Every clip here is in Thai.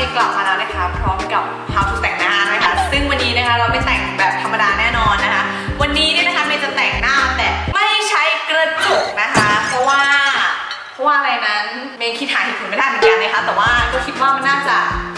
มย์กลับมาแล้วนะคะ พร้อมกับ How to แต่งหน้านะคะ ซึ่งวันนี้นะคะเราไม่แต่งแบบธรรมดาแน่นอนนะคะ วันนี้เนี่ยนะคะเมย์จะแต่งหน้าแบบไม่ใช้กระจกนะคะ เพราะว่าเพราะว่าอะไรนั้นเมย์คิดหาเหตุผลไม่ได้เหมือนกันนะคะ แต่ว่าก็คิดว่ามันน่าจะ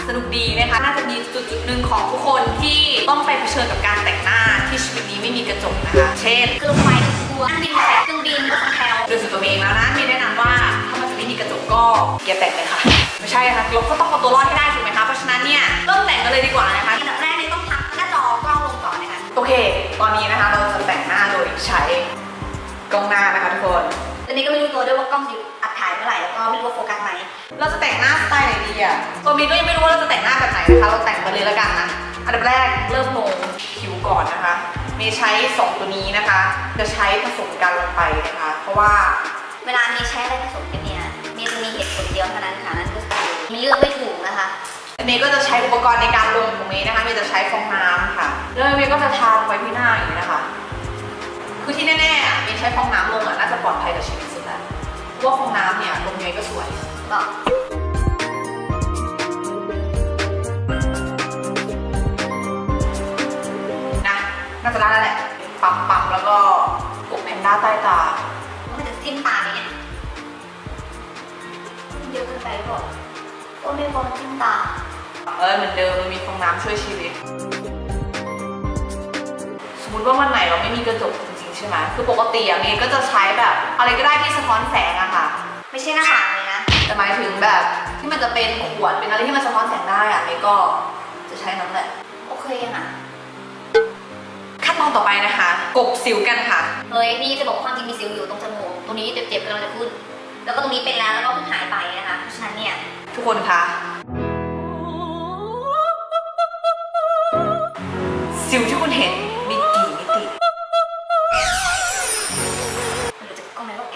สนุกดีนะคะ น่าจะมีจุดจุดๆหนึ่งของทุกคนที่ต้องไปเผชิญกับการแต่งหน้าที่ชีวิตนี้ไม่มีกระจกนะคะ เช่นคือลงไปทัวร์นั่งบินแสเครื่องบินรถสองแถวโดยส่วนตัวเมย์เองแล้วนะเมย์แนะนำว่าถ้ามันจะ ไม่มีกระจกก็อย่าแต่งเลยค่ะ ไม่ใช่ค่ะเราก็ต้องเอาตัวรอดให้ได้ถูกไหมคะ เพราะฉะนั้นเนี่ยเริ่มแต่งกันเลยดีกว่านะคะอันดับแรกเนี่ยต้องพักหน้าจอกล้องลงก่อนนะคะ โอเค ตอนนี้นะคะเราจะแต่งหน้าโดยใช้กล้องหน้านะคะทุกคนตอนนี้ก็ไม่รู้ตัวด้วยว่ากล้องจะอัดถ่ายเมื่อไหร่แล้วก็ไม่รู้ว่าโฟกัสไหม เราจะแต่งหน้าสไตล์ไหนดีอะตัวมีก็ยังไม่รู้ว่าเราจะแต่งหน้าแบบไหนนะคะ เราแต่งไปเลยแล้วกันนะ อันดับแรกเริ่มลงผิวก่อนนะคะเมย์ใช้สองตัวนี้นะคะ จะใช้ผสมกันลงไปนะคะ เพราะว่าเวลามีใช้อะไรผสมกันเนี่ยมี เมย์ก็จะใช้อุปกรณ์ในการลงของเมย์นะคะเมย์จะใช้ฟองน้ำค่ะ แล้วเมย์ก็จะทาลงไปที่หน้าอย่างนี้นะคะ คือที่แน่ๆอะเมย์ใช้ฟองน้ำลงอะน่าจะปลอดภัยกับชีวิตสุดแล้วเพราะว่าฟองน้ำเนี่ยลงยังไงก็สวยก็นะน่าจะได้แล้วแหละปั๊มปั๊มแล้วก็กบแพนด้าใต้ตามันจะจิ้มตาเนี่ยเยอะเกินไปหรือเปล่าก็ไม่พอจิ้มตา เออเหมือนเดิมมันมีฟองน้ำช่วยชีวิต สมมติว่าวันไหนเราไม่มีกระจกจริงๆใช่ไหมคือปกติอะเมย์ก็จะใช้แบบอะไรก็ได้ที่สะท้อนแสงอะค่ะ ไม่ใช่หน้าต่างเลยนะ แต่หมายถึงแบบที่มันจะเป็นขวดเป็นอะไรที่มันสะท้อนแสงได้อะเมย์ก็จะใช้นั้นแหละ โอเคยังอะขั้นตอนต่อไปนะคะ กบสิวกันค่ะ เฮ้ยนี่จะบอกว่าความจริงมีสิวอยู่ตรงจมูกตรงนี้เจ็บๆกำลังจะขึ้น แล้วก็ตรงนี้เป็นแล้วแล้วก็เพิ่งหายไปนะคะ เพราะฉะนั้นเนี่ยทุกคนคะ สิวที่คุณเห็นมีกี่มิติมันจะก็ไม่รู้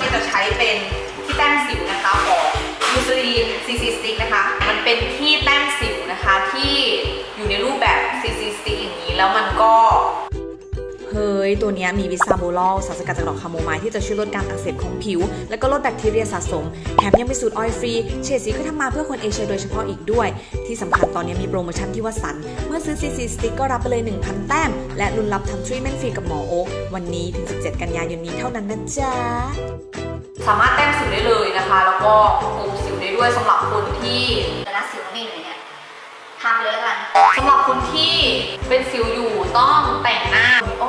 ที่จะใช้เป็นที่แต้มสิวนะคะของยูซลีนซีซีสติกนะคะ มันเป็นที่แต้มสิวนะคะที่อยู่ในรูปแบบซีซีสติกอย่างนี้แล้วมันก็ เฮ้ย ตัวนี้มีวิซาโบลอลสารสกัดจากดอกคาโมไมล์ที่จะช่วยลดการอักเสบของผิว และก็ลดแบคทีเรียสะสม แถมยังเป็นสูตรออยล์ฟรี เฉดสีก็ทำมาเพื่อคนเอเชียโดยเฉพาะอีกด้วย ที่สำคัญตอนนี้มีโปรโมชั่นที่ว่าสัน เมื่อซื้อ CC Stick ก็รับไปเลย 1,000 แต้ม และลุ้นรับทำทรีทเมนต์ฟรีกับหมอโอ๊ควันนี้ถึง 17 กันยายนนี้เท่านั้นนะจ๊ะสามารถแต้มสิวได้เลยนะคะ แล้วก็กบสิวได้ด้วยสำหรับคนที่แต่ละสิวไม่เหนื่อยเนี่ยทำเลย สำหรับคนที่เป็นสิวอยู่ต้องแต่งหน้าโอ้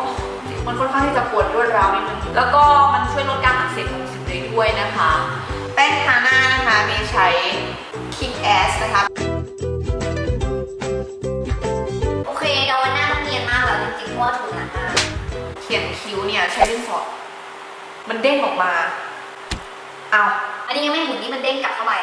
มันค่อนข้างที่จะปวดรวดร้าวนิดนึงแล้วก็มันช่วยลดการอักเสบของสิวได้ด้วยนะคะ แป้งทาหน้านะคะมีใช้ King Ass นะคะโอเคเราวันหน้ามันเนียนมากแล้วจริงๆเพราะว่าถูกหนักมากเขียนคิ้วเนี่ยใช้ดินสอมันเด้งออกมาเอาอันนี้ยังไม่หมุนนี่มันเด้งกลับเข้าไป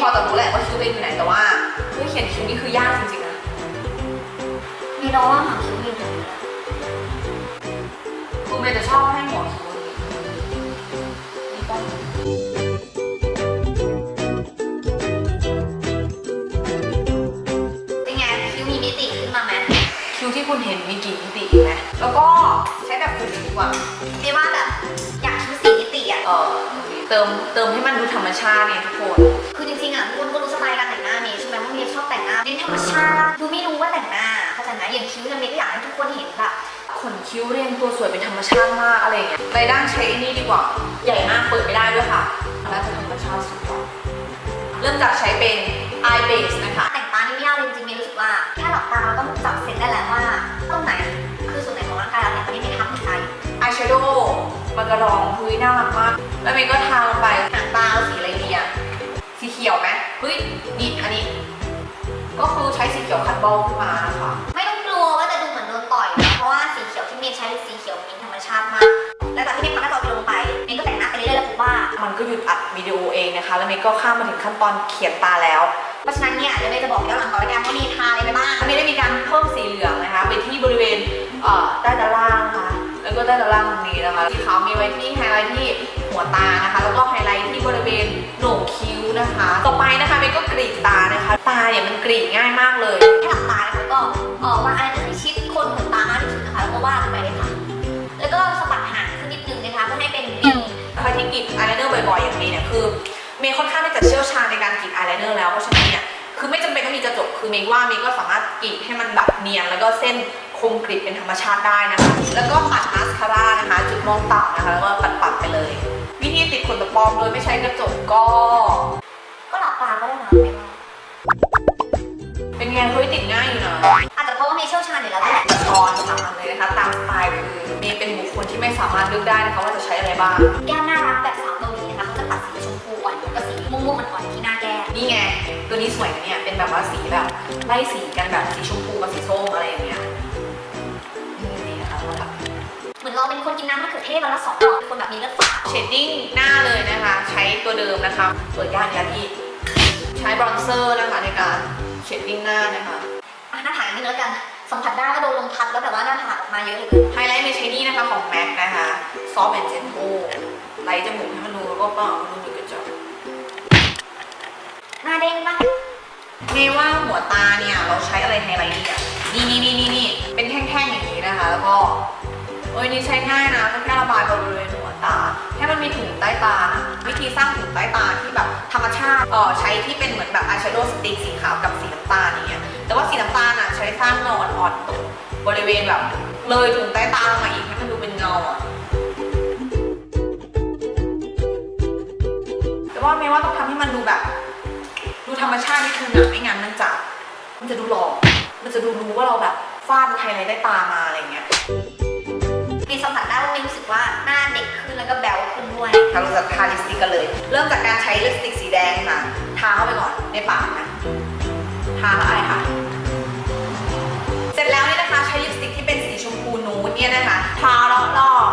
พอจะรู้แหละว่าคิ้วตัวเองอยู่ไหนแต่ว่าเฮ้ยเขียนคิ้วนี่คือยากจริงๆนะมีน้องว่าหางคิ้วอยู่ตรงนี้คือเมย์จะชอบให้หมวดคิ้วนี่ปะเป็นไงคิ้วมีมิติขึ้นมาไหมคิ้วที่คุณเห็นมีกี่มิติอีกไหมแล้วก็ใช้แบบคุณดีกว่าเรียกว่าแบบอยากคิ้วสี่มิติอะเออ เติมเติมให้มันดูธรรมชาติเนี่ยทุกคน คือจริงๆอะคุณก็รู้สไตล์การแต่งหน้าเมย์ใช่ไหมว่าเมย์ชอบแต่งหน้าเน้นธรรมชาติดูไม่รู้ว่าแต่งหน้าเข้าใจไหมอย่างคิ้วเนี่ยเมย์ก็อยากให้ทุกคนเห็นแบบขนคิ้วเรียงตัวสวยเป็นธรรมชาติมากอะไรอย่างเงี้ยไรด้านใช้ไอ้นี่ดีกว่า ใหญ่มากเปิดไม่ได้ด้วยค่ะน่าจะธรรมชาติสุดกว่าเริ่มจากใช้เป็น eye base นะคะ แต่งตานี่ไม่ยากเลยจริงๆเมย์รู้สึกว่าแค่หลับตาเราต้องจับเซนได้แล้วว่าตรงไหน มันกระรองเฮ้ยน่ารักมาก แล้วเมย์ก็ทาลงไปหางตาเอาสีอะไรดีอะสีเขียวไหมเฮ้ยนี่อันนี้ ก็คือใช้สีเขียวคัดบอลขึ้นมานะคะไม่ต้องกลัวว่าจะดูเหมือนโดนต่อยนะเพราะว่าสีเขียวที่เมย์ใช้เป็นสีเขียวมีธรรมชาติมาก และจากที่เมย์พักหน้าจอลงไปเมย์ก็แต่งหน้าไปเรื่อยๆแล้วพบว่า มันก็หยุดอัดวิดีโอเองนะคะ แล้วเมย์ก็ข้ามมาถึงขั้นตอนเขียนตาแล้วเพราะฉะนั้นเนี่ยเดี๋ยวเมย์จะบอกย้อนหลังก่อนละกันว่าเมย์ทาอะไรไปบ้างเมย์ได้มีการเพิ่มสีเหลืองนะคะไปที่บริเวณเอ่อใต้ตาล่างนะคะ แล้วก็ได้ตารางตรงนี้นะคะที่เขามีไว้ที่ไฮไลท์ที่หัวตานะคะ แล้วก็ไฮไลท์ที่บริเวณโหนกคิ้วนะคะ ต่อไปนะคะเมย์ก็กรีดตานะคะ ตาเนี่ยมันกรีดง่ายมากเลยแค่หลับตานะคะก็ออกมาอะไรที่ชิดคนขงตามากที่สุดนะคะแล้วก็วาดไปเลยค่ะแล้วก็สะบัดหางขึ้นนิดนึงนะคะเพื่อให้เป็นปีใครที่กรีดอายไลเนอร์บ่อยๆอย่างเมย์เนี่ยคือเมย์ค่อนข้างที่จะเชี่ยวชาญในการกรีดอายไลเนอร์แล้วเพราะฉะนั้นเนี่ยคือไม่จำเป็นต้องมีกระจกคือเมย์ว่าเมย์ก็สามารถกรีดให้มันแบบเนียนแล้วก็เส้น คมกริบเป็นธรรมชาติได้นะคะ แล้วก็ปัดมาสคาร่านะคะ จุดมองต่ำนะคะ แล้วก็ปัดๆไปเลย วิธีติดขนตะปลอมโดยไม่ใช้กระจกก็ ก็หลับตาก็ได้นะไม่ว่าเป็นไงเฮ้ยติดง่ายอยู่นะอาจจะเพราะว่าเมย์เชี่ยวชาญอยู่แล้วด้วยแหละตอนสามอันเลยนะคะ ตามสไตล์คือเมย์เป็นบุคคลที่ไม่สามารถเลือกได้นะคะว่าจะใช้อะไรบ้าง แก้มน่ารักแบบสาวเกาหลีนะคะเขาจะปัดสีชมพูอ่อนแล้วก็สีม่วงๆอ่อนๆที่หน้าแก้มนี่ไง ตัวนี้สวยนะเนี่ย เป็นแบบว่าสีแบบไล่สีกันแบบสีชมพูกับสีส้มอะไรอย่างเงี้ย เหมือนเราเป็นคนกินน้ำมะเขือเทศวันละสองหลอดเป็นคนแบบมีเลือดฝาดเชดดิ้งหน้าเลยนะคะ ใช้ตัวเดิมนะคะเปิดย่านยาที่ใช้บรอนเซอร์นะคะในการเชดดิ้งหน้านะคะอะหน้าผากนิดนึงแล้วกันสัมผัสได้ว่าโดนลมพัดแล้วแบบว่าหน้าผากออกมาเยอะเลยไฮไลท์ในใช้นี่นะคะของแม็กนะคะซอฟต์แอนด์เจนโ e ไลท์จมูกให้มันดูแล้วก็เปล่ามันดูกระจกหน้าเด้งปะเมย์ว่าหัวตาเนี่ยเราใช้อะไรไฮไลท์ดีอะนี่นี่นี่นี่นี่เป็นแท่งๆอย่างนี้นะคะ แล้วก็เอ้ ยนี่ใช้ง่ายนะแค่ระบายบริเวณหัวตา ให้มันมีถุงใต้ตานะวิธีสร้างถุงใต้ตาที่แบบธรรมชาติเออใช้ที่เป็นเหมือนแบบอายแชโดว์สติ๊กสีขาวกับสีน้ำตาลอย่างเงี้ยแต่ว่าสีน้ำตาลอะใช้สร้างเงาอ่อนๆตรงบริเวณแบบ เลยถุงใต้ตาลงมาอีกให้มันดูเป็นเงาอะแต่ว่าเมย์ว่าต้องทำให้มันดูแบบ ดูธรรมชาตินิดนึงอะไม่งั้นมันจะมันจะดูหลอกมันจะดูรู้ว่าเราแบบฟาดไฮไลท์ได้ตามาอะไรเงี้ย มีสัมผัสได้ว่ามีรู้สึกว่าหน้าเด็กขึ้นแล้วก็แบวขึ้นด้วยเราจะทาลิปสติกกันเลย เริ่มจากการใช้ลิปสติกสีแดงค่ะ ทาเข้าไปก่อนในปากนะ ทาแล้วอะไรค่ะ เสร็จแล้วเนี่ยนะคะ ใช้ลิปสติกที่เป็นสีชมพูนูดเนี่ยนะคะ ทาแล้วลอก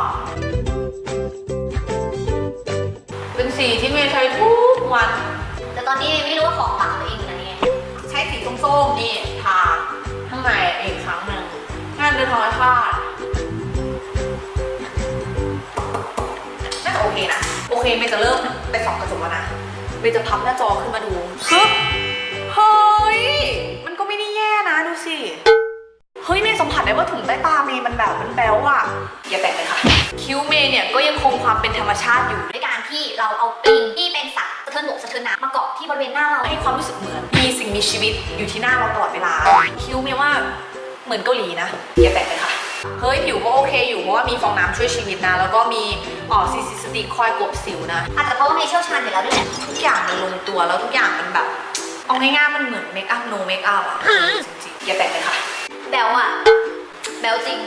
เป็นสีที่เมย์ใช้ทุกวัน แต่ตอนนี้ไม่รู้ว่าของปากตัวเองอยู่ไหนไงใช้สีส้มๆนี่ทาข้างในอีกครั้งหนึ่งงานเดินธรรมชาติ เคเมย์จะเริ่มไปส่องกระจกแล้วนะ เมย์จะพับหน้าจอขึ้นมาดูฮึบเฮ้ย มันก็ไม่ได้แย่นะดูสิ เฮ้ยเมย์สัมผัสได้ว่าถุงใต้ตาเมย์มันแบบมันแบ๊วอะอย่าแปลกเลยค่ะ คิ้วเมย์เนี่ยก็ยังคงความเป็นธรรมชาติอยู่ด้วยการที่เราเอาปลิงที่เป็นสัตว์สะเทินบกสะเทินน้ำมาเกาะที่บริเวณหน้าเราให้ความรู้สึกเหมือน มีสิ่งมีชีวิตอยู่ที่หน้าเราตลอดเวลา คิ้วเมย์ว่าเหมือนเกาหลีนะอย่าแปลกเลยค่ะ เฮ้ยผิวก็โอเคอยู่เพราะว่ามีฟองน้ำช่วยชีวิตนะ แล้วก็มีอ๋อซีซีสติคอยกลบสิวนะอาจจะเพราะว่าเมย์เชี่ยวชาญอยู่แล้วด้วยแหละทุกอย่างมันลงตัวแล้วทุกอย่างมันแบบ เอาง่ายๆมันเหมือนเมคอัพโนเมคอัพอะจริงๆอย่าแปลกเลยค่ะแบวอะแบวจริง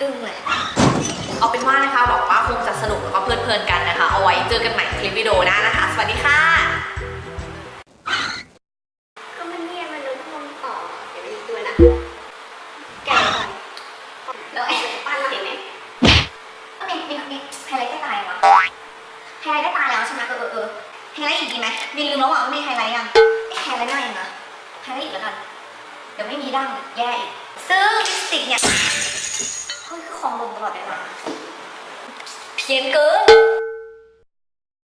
อึ้งเลยเอาเป็นว่านะคะหวังว่าคงจะสนุกแล้วก็เพลิดเพลินกันนะคะ เอาไว้เจอกันใหม่คลิปวิดีโอหน้านะคะ สวัสดีค่ะ ไลท์อีกดีไหมมีลืมแล้วอะว่ามีไฮไลท์ยังไฮไลท์หน้ายังนะไฮไลท์อีกแล้วกัน เดี๋ยวไม่มีดั้งแย่อีก ซึ่งลิปสติกเนี่ยเฮ้ยคือของลงตลอดเวลาเพี้ยนเกิน